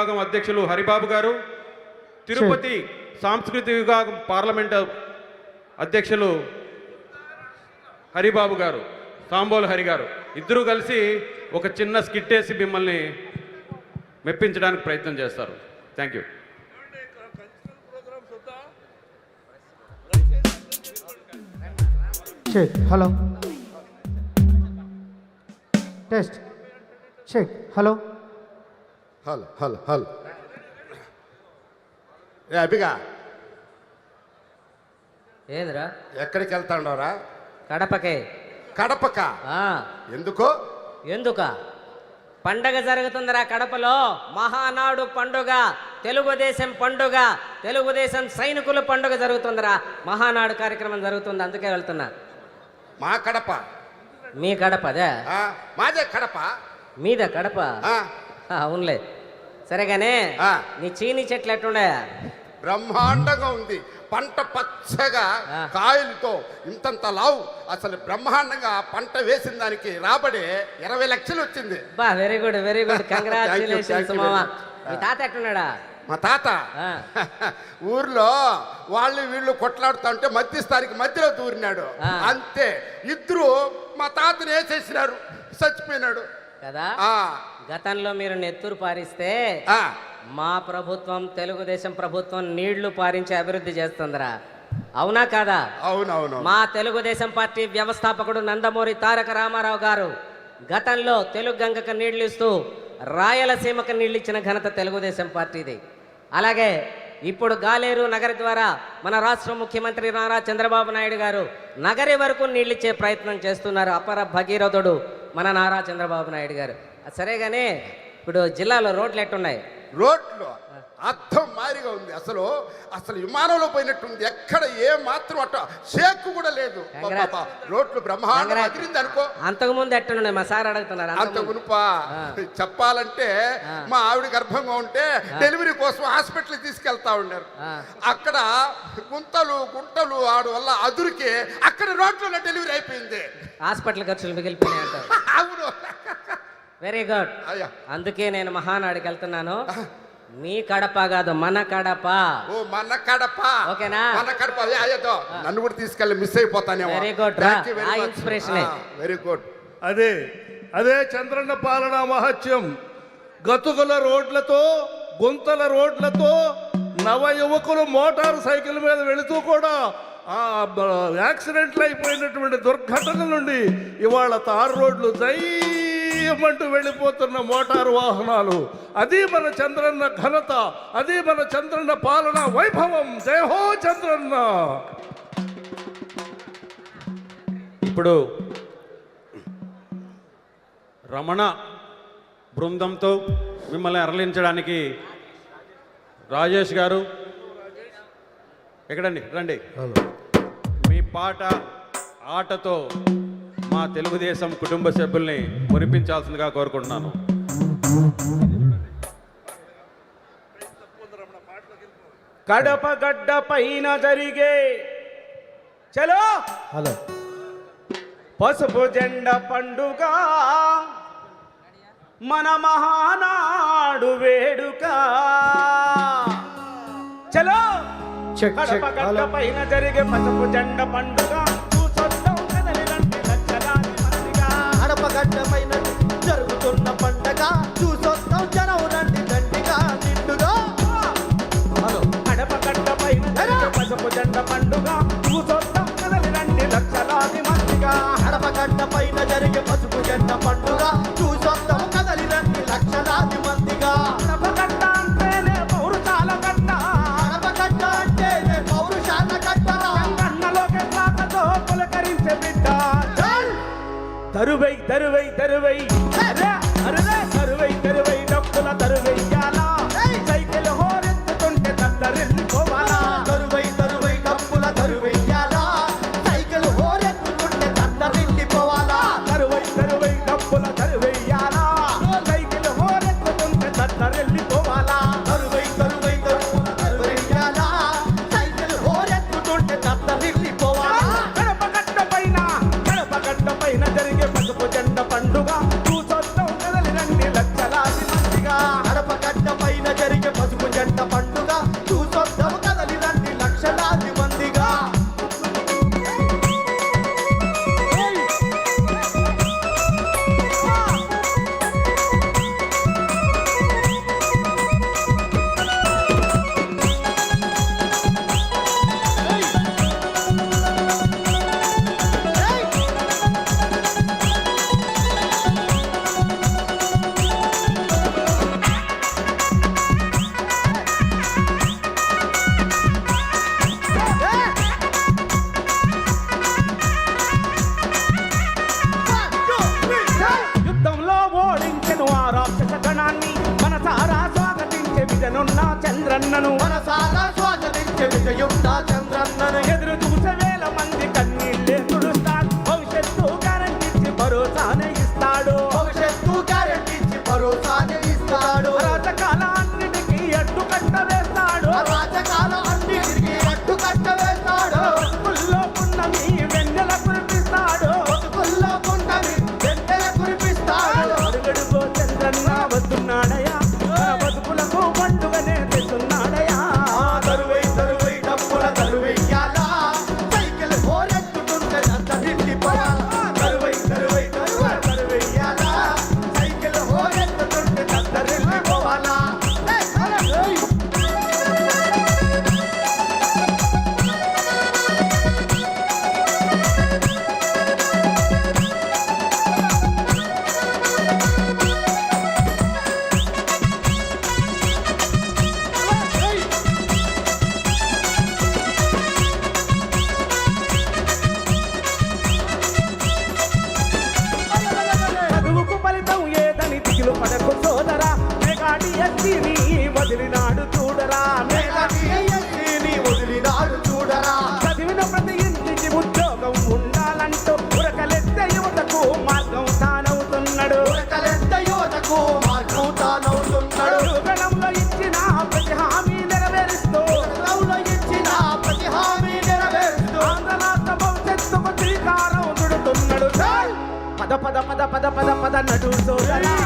విభాగం అధ్యక్షులు హరిబాబు గారు తిరుపతి సాంస్కృతిక విభాగం పార్లమెంట్ అధ్యక్షులు హరిబాబు గారు సాంబోలు హరి గారు ఇద్దరూ కలిసి ఒక చిన్న స్కిట్ వేసి మిమ్మల్ని మెప్పించడానికి ప్రయత్నం చేస్తారు. Thank you hello test hello హల్ హల్ హల్ ఏ అభిగా ఏందిరా? ఎక్కడికి వెళ్తాండవరా కడపకే? కడపక ఎందుకో? ఎందుక? పండగ జరుగుతుందిరా కడపలో. మహానాడు పండుగ తెలుగుదేశం పండుగ తెలుగుదేశం సైనికుల పండుగ జరుగుతుందిరా. మహానాడు కార్యక్రమం జరుగుతుంది అందుకే వెళ్తున్నా. మా కడప. మీ కడప అదే ఆ, మాదే కడప. మీద కడప? అవునులే. సరేగానే. నీ చీని చెట్లు ఎట్లుండే బ్రహ్మాండంగా ఉంది. పంట పచ్చగా. కాయలతో ఇంతంత లావు. అసలు బ్రహ్మాండంగా పంట వేసిన దానికి రాబడి ఇరవై లక్షలు వచ్చింది. బా very good very good congratulations మామ. మీ తాత ఎట్లున్నాడా? మా తాత. ఊర్లో వాళ్ళు వీళ్ళు కొట్లాడుతా ఉంటే మధ్యస్థానికి మధ్యలో దూరినాడు. అంతే. ఇద్దరు మా తాతని వేసేసినారు. చచ్చిపోయినాడు. కదా? గతంలో మీరు నెత్తురు పారిస్తే మా ప్రభుత్వం తెలుగుదేశం ప్రభుత్వం నీళ్ళు పారించి అభివృద్ధి చేస్తుందిరా. అవునా కాదా? అవునవును. మా తెలుగుదేశం పార్టీ వ్యవస్థాపకుడు నందమూరి తారక రామారావు గారు గతంలో తెలుగు గంగకు నీళ్ళు ఇస్తూ రాయలసీమకు నీళ్ళు ఇచ్చిన ఘనత తెలుగుదేశం పార్టీది. అలాగే ఇప్పుడు గాలేరు నగరి ద్వారా మన రాష్ట్ర ముఖ్యమంత్రి నారా చంద్రబాబు నాయుడు గారు నగరి వరకు నీళ్ళిచ్చే ప్రయత్నం చేస్తున్నారు అపర భగీరథుడు మన నారా చంద్రబాబు నాయుడు గారు. సరేగానే ఇప్పుడు జిల్లాలో రోడ్లు ఎట్టున్నాయి? రోడ్లు అర్థం మారిగా ఉంది. అసలు అసలు విమానంలో పోయినట్టుంది. ఎక్కడ ఏ మాత్రం అట్ట షేక్ కూడా లేదు. రోడ్లు బ్రహ్మాండం. అదిరింది అనుకో అంతకుముందు ఎట్టున్నాయి మా సార్ అడుగుతున్నారు అంత. గునుపా. చెప్పాలంటే. మా ఆవిడ గర్భంగా ఉంటే డెలివరీ కోసం హాస్పిటల్కి తీసుకెళ్తా ఉన్నారు. అక్కడ గుంతలు గుంటలు ఆడు వల్ల అదురికి అక్కడ రోడ్లోనే డెలివరీ అయిపోయింది. హాస్పిటల్ ఖర్చులు మిగిలిపోయినాయి అవును. వెరీ గుడ్ అందుకే నేను మహానాడుకి వెళ్తున్నాను. మీ కడప కాదు మన కడప. ఓ మన కడప. ఓకేనా? మన కడప. అదే అయ్యతో నన్ను కూడా తీసుకెళ్ళి మిస్ అయిపోతానేమో. Very good. రా. ఆ ఏ. వెరీ గుడ్ అదే అదే చంద్రన్న పాలన మహత్యం. గతుకుల రోడ్లతో గుంతల రోడ్లతో నవ యువకులు మోటార్ సైకిల్ మీద వెళుతూ కూడా యాక్సిడెంట్లు అయిపోయినటువంటి దుర్ఘటనల నుండి ఇవాళ తారు రోడ్లు జయమంటూ వెళ్ళిపోతున్న మోటారు వాహనాలు. అది మన చంద్రన్న ఘనత అది మన చంద్రన్న పాలన వైభవం. జయ హో చంద్రన్న. ఇప్పుడు రమణ బృందంతో మిమ్మల్ని అరలించడానికి రాజేష్ గారు. ఎక్కడండి? రండి. మీ పాట ఆటతో మా తెలుగుదేశం కుటుంబ సభ్యుల్ని మురిపించాల్సిందిగా కోరుకుంటున్నాను. కడప గడ్డ పైన జరిగే చలో! హలో. పసుపు జెండ పండుగ మన మహానాడు వేడుక. చలో! కడప గడ్డ పైన జరిగే పసుపు జెండ పండుగ అడ్డమైన జరుగుతున్న పండగ. చూసొస్తాం జనం தருவை தருவை தருவை. அருவை தருவை தப்புல தருவையா Bitte, bitte, Jungs, da, పద పద పద పద పద పద నడు సోదరా.